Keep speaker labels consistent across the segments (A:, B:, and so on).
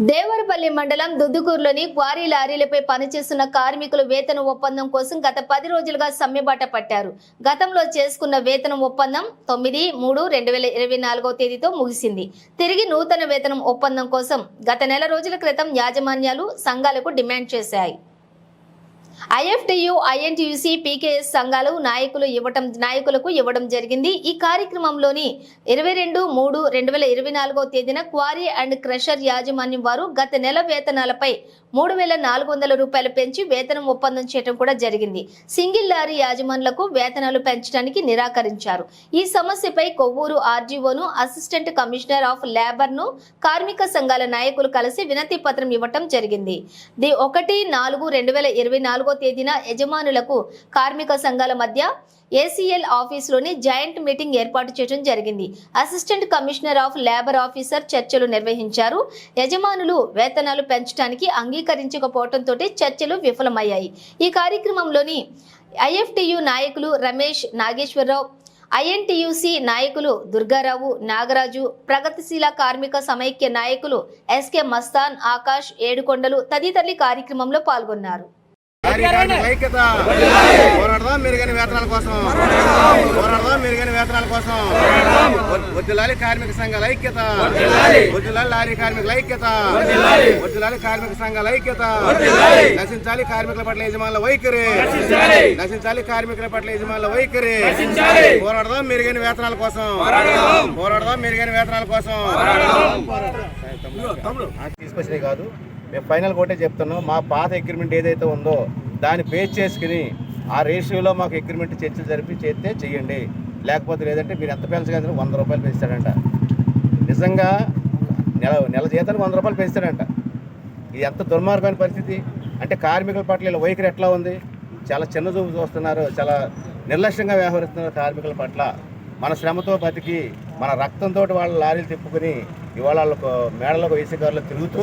A: దేవరపల్లి మండలం దుద్దుకూరులోని క్వారీ లారీలపై పనిచేస్తున్న కార్మికులు వేతన ఒప్పందం కోసం గత పది రోజులుగా సమ్మెబాట పట్టారు. గతంలో చేసుకున్న వేతనం ఒప్పందం తొమ్మిది మూడు రెండు వేల ఇరవై నాలుగో తేదీతో ముగిసింది. తిరిగి నూతన వేతనం ఒప్పందం కోసం గత నెల రోజుల క్రితం యాజమాన్యాలు సంఘాలకు డిమాండ్ చేశాయి. ఐఎఫ్టియు ఐఎన్టీయూసీ పీకేఎస్ సంఘాలు నాయకులు ఇవ్వటం నాయకులకు ఇవ్వడం జరిగింది. ఈ కార్యక్రమంలోని ఇరవై రెండు మూడు రెండు వేల ఇరవై నాలుగో తేదీన క్వారీ అండ్ క్రషర్ యాజమాన్యం వారు గత నెల వేతనాలపై మూడు వేల నాలుగు వందల రూపాయలు పెంచి వేతనం ఒప్పందం చేయడం కూడా జరిగింది. సింగిల్ లారీ యాజమానులకు వేతనాలు పెంచడానికి నిరాకరించారు. ఈ సమస్యపై కొవ్వూరు ఆర్జీఓను అసిస్టెంట్ కమిషనర్ ఆఫ్ లేబర్ను కార్మిక సంఘాల నాయకులు కలిసి వినతి పత్రం ఇవ్వటం జరిగింది. ది ఒకటి నాలుగు రెండు వేల ఇరవై నాలుగో తేదీన యజమానులకు కార్మిక సంఘాల మధ్య ఏసీఎల్ ఆఫీసులోని జాయింట్ మీటింగ్ ఏర్పాటు చేయడం జరిగింది. Assistant commissioner of labour officer చర్చలు నిర్వహించారు. యజమానులు వేతనాలు పెంచడానికి అంగీకరించకపోవడంతో చర్చలు విఫలమయ్యాయి. ఈ కార్యక్రమంలోని ఐఎఫ్టియు నాయకులు రమేష్ నాగేశ్వరరావు ఐఎన్టీయూసీ నాయకులు దుర్గారావు నాగరాజు ప్రగతిశీల కార్మిక సమైక్య నాయకులు ఎస్కే మస్తాన్ ఆకాష్ ఏడుకొండలు తదితరులు కార్యక్రమంలో పాల్గొన్నారు.
B: ఐక్యత. పోరాడదాం మెరుగైన వేతనాల కోసం. పోరాడదాం. మెరుగైన వేతనాల కోసం. వద్దులాలి కార్మిక సంఘాల ఐక్యత. వద్దులాలి. లారీ కార్మికుల ఐక్యత. వద్దులాలి. కార్మిక సంఘాల ఐక్యత. నశించాలి కార్మికుల పట్ల యజమానుల వైఖరి. నశించాలి. కార్మికుల పట్ల యజమానుల వైఖరి. పోరాడదాం మెరుగైన వేతనాల కోసం. పోరాడదాం. మెరుగైన వేతనాల కోసం. తీసుకొచ్చినాయి కాదు. మేము ఫైనల్ ఒకటే చెప్తున్నాం. మా పాత అగ్రిమెంట్ ఏదైతే ఉందో దాన్ని బేస్ చేసుకుని ఆ రేషియోలో మాకు అగ్రిమెంట్ చర్చలు జరిపి చేస్తే చేయండి. లేకపోతే లేదంటే మీరు ఎంత పెంచగలిగిన వంద రూపాయలు పెంచుతాడంట. నిజంగా నెల నెల జీతానికి వంద రూపాయలు పెంచుతాడంట. ఇది ఎంత దుర్మార్గమైన పరిస్థితి. అంటే కార్మికుల పట్ల ఇలా వైఖరి ఎట్లా ఉంది? చాలా చిన్న చూపు చూస్తున్నారు. చాలా నిర్లక్ష్యంగా వ్యవహరిస్తున్నారు కార్మికుల పట్ల. మన శ్రమతో బతికి మన రక్తంతో వాళ్ళ లారీలు తిప్పుకుని ఇవాళ వాళ్ళకు మేడలకు వేసే కారులో తిరుగుతూ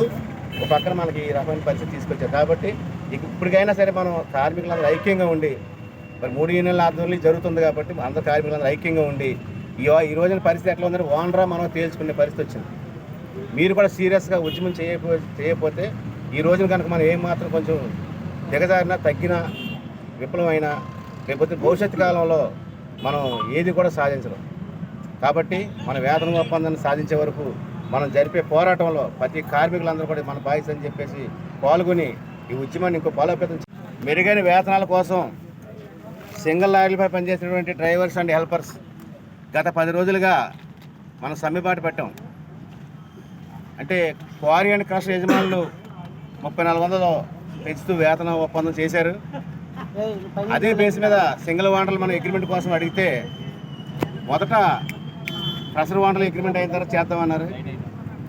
B: ఒక పక్కన మనకి ఈ రకమైన పరిస్థితి తీసుకొచ్చారు. కాబట్టి ఇప్పటికైనా సరే మనం కార్మికులందరూ ఐక్యంగా ఉండి మరి మూడు యూనియన్ల ఆధ్వర్యంలో జరుగుతుంది కాబట్టి అందరు కార్మికులందరూ ఐక్యంగా ఉండి ఈ ఈ రోజున పరిస్థితి ఎట్లా ఉందంటే ఓనరా మనం తేల్చుకునే పరిస్థితి వచ్చింది. మీరు కూడా సీరియస్గా ఉద్యమం చేయపో చేయకపోతే ఈ రోజున కనుక మనం ఏమాత్రం కొంచెం దిగజారినా తగ్గిన విఫలమైనా లేకపోతే భవిష్యత్తు కాలంలో మనం ఏది కూడా సాధించడం కాబట్టి మన వేతన ఒప్పందాన్ని సాధించే వరకు మనం జరిపే పోరాటంలో ప్రతి కార్మికులందరూ కూడా మన బాధ్యత అని చెప్పేసి పాల్గొని ఈ ఉద్యమాన్ని ఇంకో బలోపేతం మెరుగైన వేతనాల కోసం సింగిల్ లారీలపై పనిచేసినటువంటి డ్రైవర్స్ అండ్ హెల్పర్స్ గత పది రోజులుగా మనం సమ్మెబాటు పెట్టాం. అంటే క్వారీ అండ్ క్రష్ యజమానులు ముప్పై నాలుగు వందలు పెంచుతూ వేతన ఒప్పందం చేశారు. అదే బేస్ మీద సింగిల్ వాండర్లు మనం అగ్రిమెంట్ కోసం అడిగితే మొదట క్రషర్ వాండర్లు అగ్రిమెంట్ అయిన తర్వాత చేద్దామన్నారు.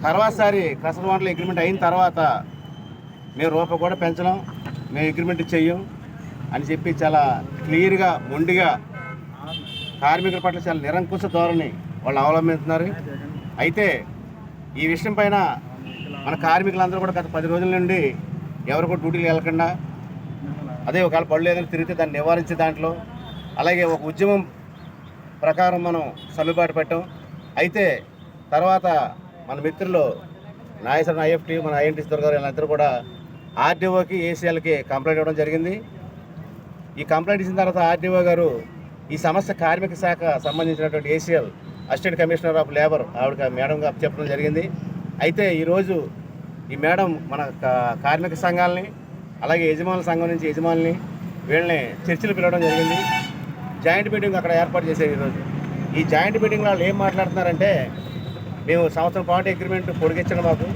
B: తర్వాతసారి క్రషర్ వాంటర్లు అగ్రిమెంట్ అయిన తర్వాత మేము రూప కూడా పెంచడం మేము అగ్రిమెంట్ చెయ్యం అని చెప్పి చాలా క్లియర్గా మొండిగా కార్మికుల పట్ల చాలా నిరంకుశ ధోరణి వాళ్ళు అవలంబిస్తున్నారు. అయితే ఈ విషయం పైన మన కార్మికులందరూ కూడా గత పది రోజుల నుండి ఎవరు కూడా డ్యూటీలు వెళ్ళకుండా అదే ఒకవేళ పళ్ళు ఏదైనా తిరిగితే దాన్ని నివారించే దాంట్లో అలాగే ఒక ఉద్యమం ప్రకారం మనం సర్దుబాటు పెట్టాం. అయితే తర్వాత మన మిత్రులు నాయసన్ ఐఎఫ్టీ మన ఐఎన్టీ గారు వీళ్ళందరూ కూడా ఆర్డీఓకి ఏసీఎల్కి కంప్లైంట్ ఇవ్వడం జరిగింది. ఈ కంప్లైంట్ ఇచ్చిన తర్వాత ఆర్డీఓ గారు ఈ సమస్య కార్మిక శాఖ సంబంధించినటువంటి ACL assistant commissioner of labour ఆవిడ మేడం చెప్పడం జరిగింది. అయితే ఈరోజు ఈ మేడం మన కా- కార్మిక సంఘాలని అలాగే యజమానుల సంఘం నుంచి యజమానుల్ని వీళ్ళని చర్చలు పిలవడం జరిగింది. జాయింట్ మీటింగ్ అక్కడ ఏర్పాటు చేశారు ఈరోజు. ఈ జాయింట్ మీటింగ్లో వాళ్ళు ఏం మాట్లాడుతున్నారంటే మేము సంవత్సరం పాటు అగ్రిమెంట్ పొడిగించడం మాకు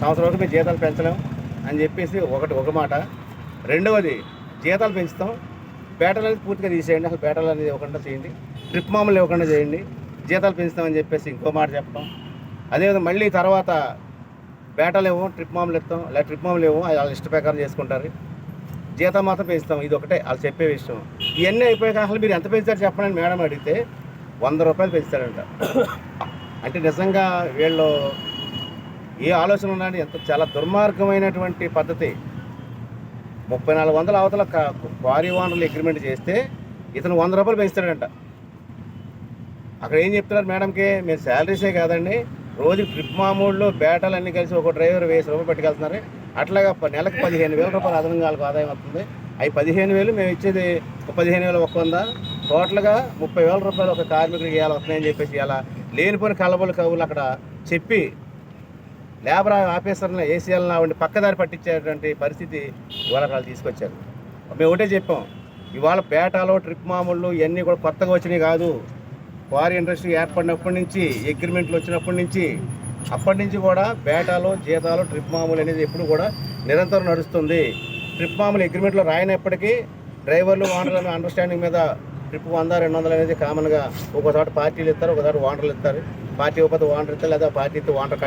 B: సంవత్సరం వరకు మేము జీతాలు పెంచలేం అని చెప్పేసి ఒకటి ఒక మాట. రెండవది జీతాలు పెంచుతాం. బేటలు అనేది పూర్తిగా తీసేయండి. అసలు బేటలు అనేది ఇవ్వకుండా చేయండి. ట్రిప్ మామూలు ఇవ్వకుండా చేయండి. జీతాలు పెంచుతామని చెప్పేసి ఇంకో మాట చెప్పడం అదేవిధంగా మళ్ళీ తర్వాత బేటలు ఇవ్వం ట్రిప్ మామూలు ఇస్తాం. లేదా ట్రిప్ మామూలు ఇవ్వం అది వాళ్ళ ఇష్ట ప్రకారం చేసుకుంటారు. జీతం మాత్రం పెంచుతాం. ఇది ఒకటే వాళ్ళు చెప్పే విషయం. ఇవన్నీ అయిపోయాక అసలు మీరు ఎంత పెంచారు చెప్పండి మేడం అడిగితే వంద రూపాయలు పెంచుతారంట. అంటే నిజంగా వీళ్ళు ఏ ఆలోచన ఉన్నాడు ఎంత చాలా దుర్మార్గమైనటువంటి పద్ధతి. ముప్పై నాలుగు వందల అవతల క్వారీ ఓనర్లు అగ్రిమెంట్ చేస్తే ఇతను వంద రూపాయలు పెంచుతాడంట. అక్కడ ఏం చెప్తున్నారు మేడంకి మీరు శాలరీసే కాదండి రోజు ట్రిప్ మామూలులో బేటాలన్నీ కలిసి ఒక డ్రైవర్ వేసి రూపాయలు పెట్టుకెళ్తున్నారు. అట్లాగా నెలకు పదిహేను వేల రూపాయలు అదనంగా ఆదాయం వస్తుంది. అవి పదిహేను వేలు మేము ఇచ్చేది పదిహేను వేలు ఒక్క వంద. టోటల్గా ముప్పై వేల రూపాయలు ఒక కార్మికుడికి ఇవాళ వస్తున్నాయని చెప్పేసి ఇలా లేనిపోయిన కలబలు కవులు అక్కడ చెప్పి లేబర్ ఆఫీసర్ని ఏసీఎల్ని ఆవిడ పక్కదారి పట్టించేటువంటి పరిస్థితి ఇవాళ వాళ్ళు తీసుకొచ్చారు. మేము ఒకటే చెప్పాం ఇవాళ పేటాలో ట్రిప్ మామూళ్ళు ఇవన్నీ కూడా కొత్తగా వచ్చినాయి కాదు. క్వారీ ఇండస్ట్రీ ఏర్పడినప్పటి నుంచి అగ్రిమెంట్లు వచ్చినప్పటి నుంచి అప్పటి నుంచి కూడా బేటాలు జీతాలు ట్రిప్ మామూలు అనేది ఎప్పుడు కూడా నిరంతరం నడుస్తుంది. ట్రిప్ మామూలు అగ్రిమెంట్లో రాయనప్పటికీ డ్రైవర్లు ఓనర్లను అండర్స్టాండింగ్ మీద ట్రిప్ వంద రెండు వందలు అనేది కామన్గా ఒకసారి పార్టీలు ఇస్తారు ఒకసారి ఓనర్లు ఇస్తారు. పార్టీ ఇవ్వకపోతే ఓనర్ ఇస్తారు లేదా పార్టీ ఇస్తే ఓనర్ కట్